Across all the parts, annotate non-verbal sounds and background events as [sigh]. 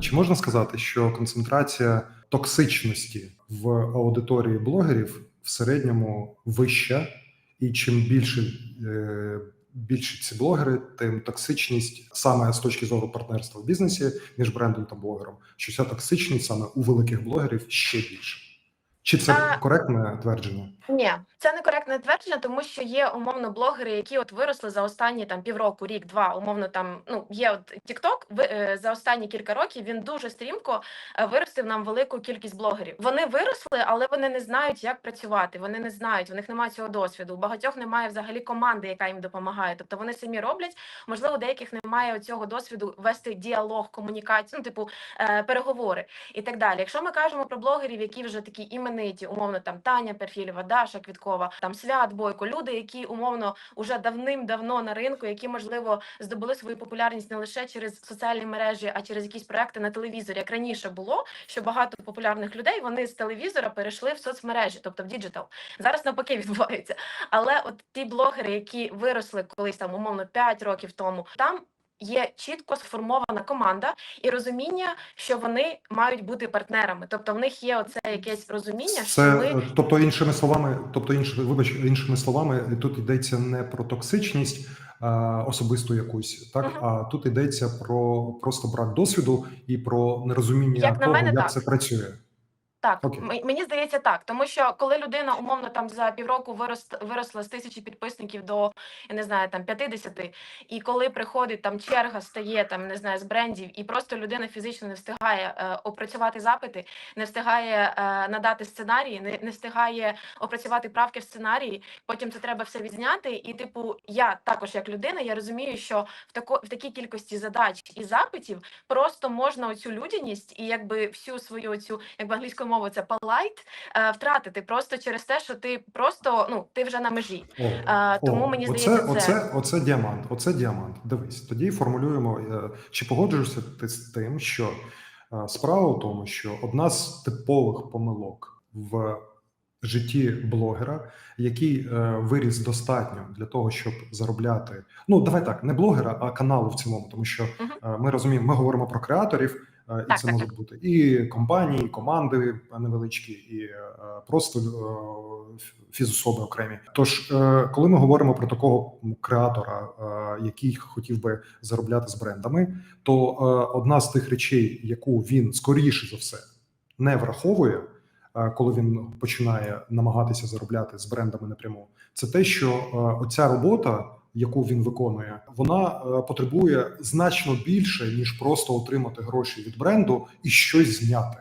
Чи можна сказати, що концентрація токсичності в аудиторії блогерів в середньому вища, і чим більше е, більше ці блогери, тим токсичність саме з точки зору партнерства в бізнесі між брендом та блогером, що ця токсичність саме у великих блогерів ще більше. Чи це А- коректне твердження? Ні, це не коректне твердження, тому що є умовно блогери, які от виросли за останні там півроку, рік, два. Умовно там ну є от TikTok, е, за останні кілька років він дуже стрімко е, виростив нам велику кількість блогерів. Вони виросли, але вони не знають, як працювати. Вони не знають, у них немає цього досвіду. У багатьох немає взагалі команди, яка їм допомагає. Тобто вони самі роблять. Можливо, у деяких немає цього досвіду вести діалог, комунікацію, ну типу е, переговори і так далі. Якщо ми кажемо про блогерів, які вже такі імениті, умовно там Таня Перфілєва, Даша Квіткова, там Свят Бойко, люди, які умовно уже давним-давно на ринку, які можливо здобули свою популярність не лише через соціальні мережі, а через якісь проекти на телевізорі, як раніше було, що багато популярних людей вони з телевізора перейшли в соцмережі, тобто в діджитал. Зараз навпаки [laughs] відбувається. Але от ті блогери, які виросли колись там умовно 5 років тому, там. Є чітко сформована команда і розуміння, що вони мають бути партнерами. Тобто, в них є оце якесь розуміння, що ми тобто, іншими словами, тобто, інші, вибач, іншими словами, тут йдеться не про токсичність особисту якусь, так Мгм. а тут йдеться про просто брак досвіду і про нерозуміння Як того, мене, як так. це працює. Так, м- мені здається так, тому що коли людина умовно там за півроку вирос, виросла з тисячі підписників до я не знаю там 50, і коли приходить там черга, стає там не знаю з брендів, і просто людина фізично не встигає е, опрацювати запити, не встигає е, надати сценарії, не, не встигає опрацювати правки в сценарії. Потім це треба все відзняти. І, типу, я також як людина, я розумію, що в тако в такій кількості задач і запитів просто можна оцю людяність і якби всю свою цю якби англійською мовою це polite, е, втратити просто через те, що ти просто ну ти вже на межі. О, Е, тому мені оце, здається, це оце, оце діамант. Оце діамант. Дивись, тоді формулюємо. е, Чи погоджуєшся ти з тим, що справа в тому, що одна з типових помилок в житті блогера, який е, виріс достатньо для того, щоб заробляти. Ну давай так, не блогера, а каналу в цілому, тому що е, ми розуміємо, ми говоримо про креаторів. Е, І Так, це так, можуть бути і компанії, і команди невеличкі, і е, просто е, фізособи окремі. Тож, коли ми говоримо про такого креатора, який хотів би заробляти з брендами, то одна з тих речей, яку він скоріше за все не враховує, коли він починає намагатися заробляти з брендами напряму, це те, що оця робота. Яку він виконує, вона е, потребує значно більше ніж просто отримати гроші від бренду і щось зняти.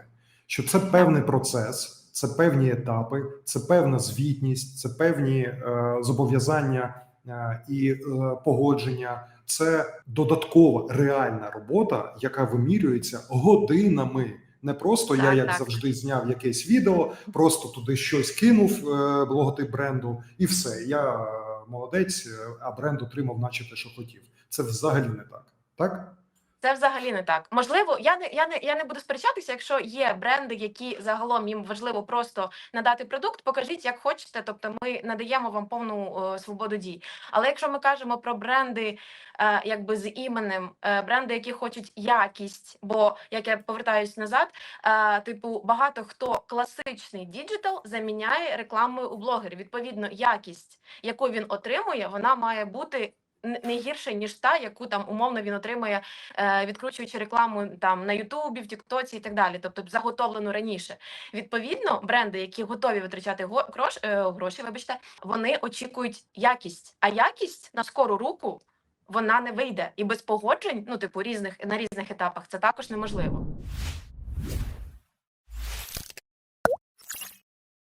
Що це певний процес, це певні етапи, це певна звітність, це певні е, зобов'язання е, і е, погодження. Це додаткова реальна робота, яка вимірюється годинами. Не просто я, як так. завжди, зняв якесь відео, просто туди щось кинув е, логотип бренду, і все. Я молодець, е, а бренд отримав, наче те, що хотів. Це взагалі не так. Так? Це взагалі не так. Можливо, я не я не я не буду сперечатися, якщо є бренди, які загалом їм важливо просто надати продукт, покажіть як хочете. Тобто, ми надаємо вам повну е, свободу дій. Але якщо ми кажемо про бренди, е, якби з іменем, е, бренди, які хочуть якість, бо як я повертаюсь назад, е, типу багато хто класичний діджитал заміняє рекламою у блогерів. Відповідно, якість, яку він отримує, вона має бути. Не гірше ніж та, яку там умовно він отримує е, відкручуючи рекламу там на Ютубі, в Тіктоці і так далі, тобто заготовлену раніше. Відповідно, бренди, які готові витрачати грош, е, гроші, вибачте, вони очікують якість, а якість на скору руку вона не вийде і без погоджень, ну типу різних на різних етапах, це також неможливо.